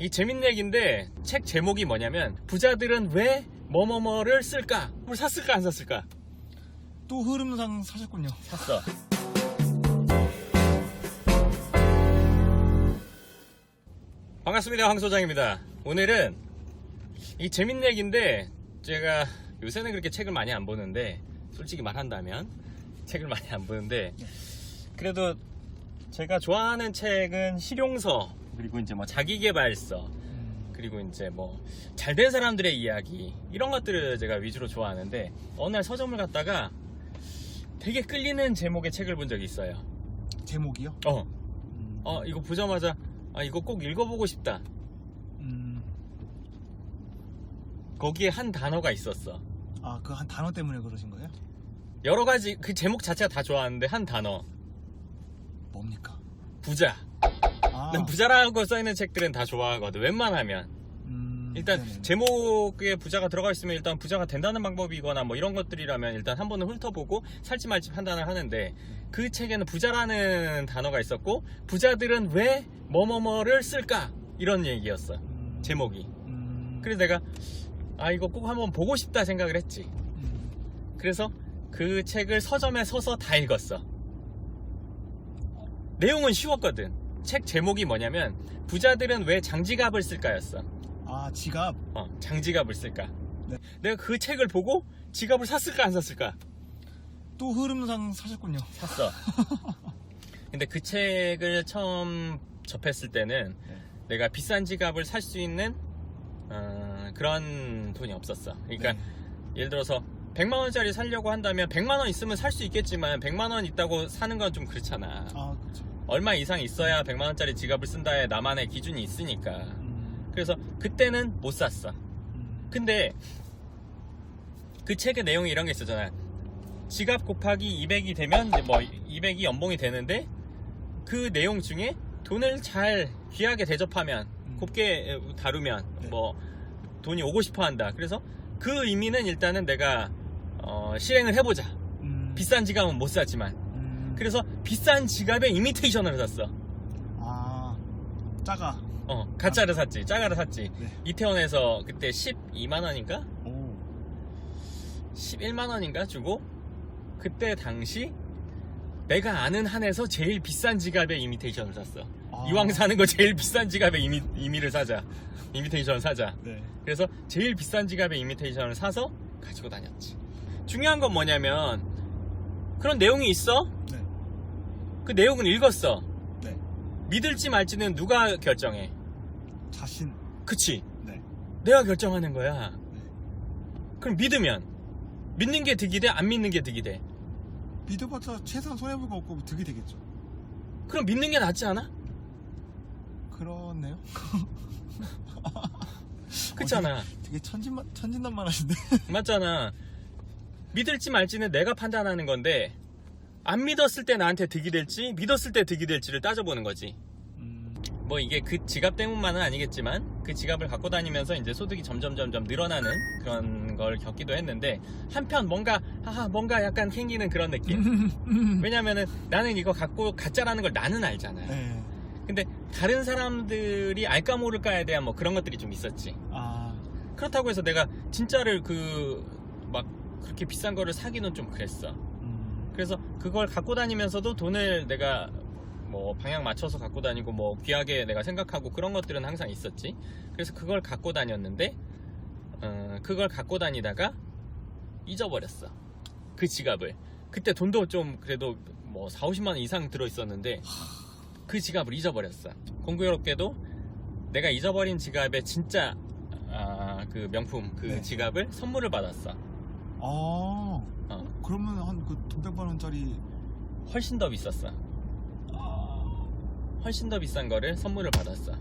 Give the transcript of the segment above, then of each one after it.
이 재밌는 얘기인데 책 제목이 뭐냐면 부자들은 왜 뭐뭐뭐를 쓸까? 뭘 샀을까 안 샀을까? 또 흐름상 사셨군요. 샀어. 반갑습니다. 황 소장입니다. 오늘은 이 재밌는 얘기인데 제가 요새는 그렇게 책을 많이 안 보는데 솔직히 말한다면 책을 많이 안 보는데 그래도 제가 좋아하는 책은 실용서 그리고 이제 뭐 자기계발서 음, 그리고 이제 뭐 잘 된 사람들의 이야기 이런 것들을 제가 위주로 좋아하는데 어느 날 서점을 갔다가 되게 끌리는 제목의 책을 본 적이 있어요. 제목이요? 어, 음, 어 이거 보자마자 아 이거 꼭 읽어보고 싶다. 음, 거기에 한 단어가 있었어. 아, 그 한 단어 때문에 그러신 거예요? 여러 가지 그 제목 자체가 다 좋아하는데 한 단어 뭡니까? 부자. 아, 난 부자라고 써있는 책들은 다 좋아하거든. 웬만하면. 음, 일단 네네네. 제목에 부자가 들어가 있으면 일단 부자가 된다는 방법이거나 뭐 이런 것들이라면 일단 한 번은 훑어보고 살지 말지 판단을 하는데 그 책에는 부자라는 단어가 있었고 부자들은 왜 뭐뭐뭐를 쓸까? 이런 얘기였어 음, 제목이. 음, 그래서 내가 아 이거 꼭 한번 보고 싶다 생각을 했지. 음, 그래서 그 책을 서점에 서서 다 읽었어. 내용은 쉬웠거든 책 제목이 뭐냐면 부자들은 왜 장지갑을 쓸까였어 아, 지갑. 어, 장지갑을 쓸까? 네. 내가 그 책을 보고 지갑을 샀을까 안 샀을까? 또 흐름상 사셨군요. 샀어. 근데 그 책을 처음 접했을 때는 네. 내가 비싼 지갑을 살 수 있는 어, 그런 돈이 없었어. 그러니까 네. 예를 들어서 100만 원짜리 살려고 한다면 100만 원 있으면 살 수 있겠지만 100만 원 있다고 사는 건 좀 그렇잖아. 아, 그렇죠. 얼마 이상 있어야 100만 원짜리 지갑을 쓴다에 나만의 기준이 있으니까. 음, 그래서 그때는 못 샀어. 음, 근데 그 책의 내용이 이런 게 있었잖아. 지갑 곱하기 200이 되면 이제 뭐 200이 연봉이 되는데 그 내용 중에 돈을 잘 귀하게 대접하면 음. 곱게 다루면 네. 뭐 돈이 오고 싶어 한다. 그래서 그 의미는 일단은 내가 어, 실행을 해보자. 음, 비싼 지갑은 못 사지만. 음, 그래서 비싼 지갑의 이미테이션을 샀어. 아, 짜가. 어, 가짜를 샀지. 짜가를 샀지. 네. 이태원에서 그때 12만 원인가? 오, 11만 원인가 주고 그때 당시 내가 아는 한에서 제일 비싼 지갑의 이미테이션을 샀어. 아. 이왕 사는 거 제일 비싼 지갑의 이미, 이미를 사자. 이미테이션을 사자. 네. 그래서 제일 비싼 지갑의 이미테이션을 사서 가지고 다녔지. 중요한 건 뭐냐면 그런 내용이 있어. 네. 그 내용은 읽었어. 네. 믿을지 말지는 누가 결정해. 자신. 그치? 네. 내가 결정하는 거야. 네. 그럼 믿으면 믿는 게 득이 돼? 안 믿는 게 득이 돼? 믿어봤자 최소한 손해볼 거 없고 득이 되겠죠. 그럼 믿는 게 낫지 않아? 그렇네요. 그렇잖아. 되게 천진만, 천진난만 하신데. 맞잖아. 믿을지 말지는 내가 판단하는 건데 안 믿었을 때 나한테 득이 될지 믿었을 때 득이 될지를 따져보는 거지. 음, 뭐 이게 그 지갑 때문만은 아니겠지만 그 지갑을 갖고 다니면서 이제 소득이 점점 점점 늘어나는 그런 걸 겪기도 했는데 한편 뭔가 하하 뭔가 약간 캥기는 그런 느낌. 왜냐면은 나는 이거 갖고 가짜라는 걸 나는 알잖아. 네. 근데 다른 사람들이 알까 모를까에 대한 뭐 그런 것들이 좀 있었지. 아, 그렇다고 해서 내가 진짜를 그 막 그렇게 비싼 거를 사기는 좀 그랬어. 음, 그래서 그걸 갖고 다니면서도 돈을 내가 뭐 방향 맞춰서 갖고 다니고 뭐 귀하게 내가 생각하고 그런 것들은 항상 있었지. 그래서 그걸 갖고 다녔는데 어, 그걸 갖고 다니다가 잊어버렸어. 그 지갑을. 그때 돈도 좀 그래도 뭐 4, 50만 원 이상 들어 있었는데 그 지갑을 잊어버렸어. 공교롭게도 내가 잊어버린 지갑에 진짜 아, 그 명품 그 네. 지갑을 선물을 받았어. 아, 어, 그러면 한그 돈백만 원짜리. 훨씬 더 비쌌어. 아, 훨씬 더 비싼 거를 선물을 받았어.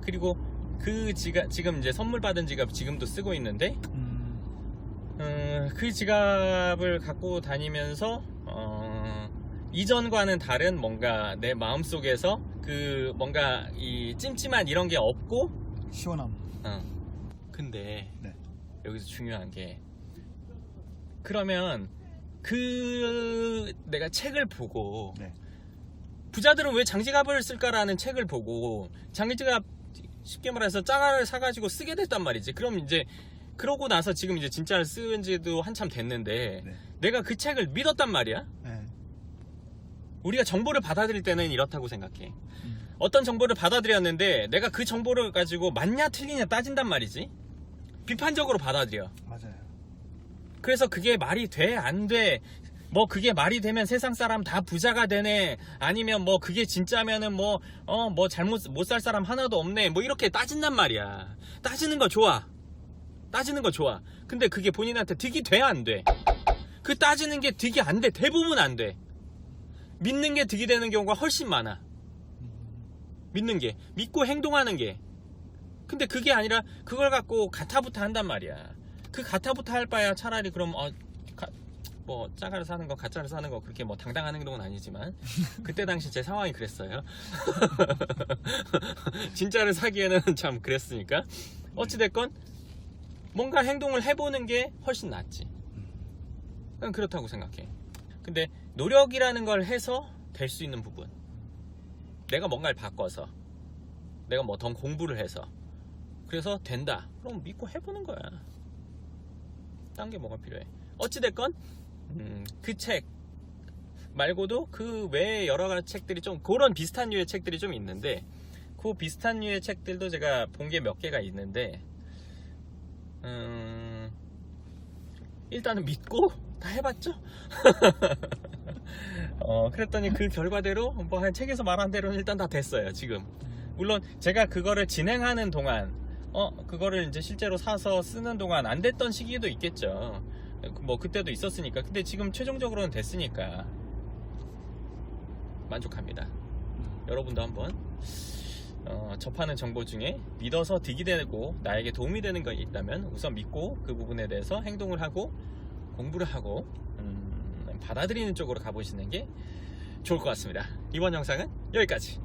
그리고 그 지갑 지금 이제 선물 받은 지갑 지금도 쓰고 있는데 음, 어, 그 지갑을 갖고 다니면서 어, 이전과는 다른 뭔가 내 마음 속에서 그 뭔가 이 찜찜한 이런 게 없고 시원함. 어. 근데 네. 여기서 중요한 게 그러면 그 내가 책을 보고 네. 부자들은 왜 장지갑을 쓸까라는 책을 보고 장지갑 쉽게 말해서 짜가를 사가지고 쓰게 됐단 말이지. 그럼 이제 그러고 나서 지금 이제 진짜를 쓴 지도 한참 됐는데 네. 내가 그 책을 믿었단 말이야. 네. 우리가 정보를 받아들일 때는 이렇다고 생각해. 음. 어떤 정보를 받아들였는데 내가 그 정보를 가지고 맞냐 틀리냐 따진단 말이지. 비판적으로 받아들여. 맞아요. 그래서 그게 말이 돼, 안 돼. 뭐 그게 말이 되면 세상 사람 다 부자가 되네. 아니면 뭐 그게 진짜면은 뭐, 어, 뭐 잘못, 못 살 사람 하나도 없네. 뭐 이렇게 따진단 말이야. 따지는 거 좋아. 따지는 거 좋아. 근데 그게 본인한테 득이 돼, 안 돼? 그 따지는 게 득이 안 돼. 대부분 안 돼. 믿는 게 득이 되는 경우가 훨씬 많아. 믿는 게. 믿고 행동하는 게. 근데 그게 아니라 그걸 갖고 가타부타 한단 말이야. 그 가타부타 할 바야 차라리 그럼 어, 가- 뭐 짜가를 사는 거 가짜를 사는 거 그렇게 뭐 당당한 행동은 아니지만 그때 당시 제 상황이 그랬어요. 진짜를 사기에는 참 그랬으니까 어찌 됐건 뭔가 행동을 해보는 게 훨씬 낫지. 난 그렇다고 생각해. 근데 노력이라는 걸 해서 될 수 있는 부분. 내가 뭔가를 바꿔서 내가 뭐 더 공부를 해서 그래서 된다. 그럼 믿고 해보는 거야. 딴 게 뭐가 필요해. 어찌됐건, 음, 그 책 말고도 그 외에 여러 가지 책들이 좀, 그런 비슷한 류의 책들이 좀 있는데, 그 비슷한 류의 책들도 제가 본 게 몇 개가 있는데, 음, 일단은 믿고 다 해봤죠? 어, 그랬더니 그 결과대로, 뭐, 한 책에서 말한 대로는 일단 다 됐어요, 지금. 물론 제가 그거를 진행하는 동안 어 그거를 이제 실제로 사서 쓰는 동안 안 됐던 시기도 있겠죠. 뭐 그때도 있었으니까. 근데 지금 최종적으로는 됐으니까 만족합니다. 여러분도 한번 어, 접하는 정보 중에 믿어서 득이 되고 나에게 도움이 되는 거 있다면 우선 믿고 그 부분에 대해서 행동을 하고 공부를 하고 음, 받아들이는 쪽으로 가보시는 게 좋을 것 같습니다. 이번 영상은 여기까지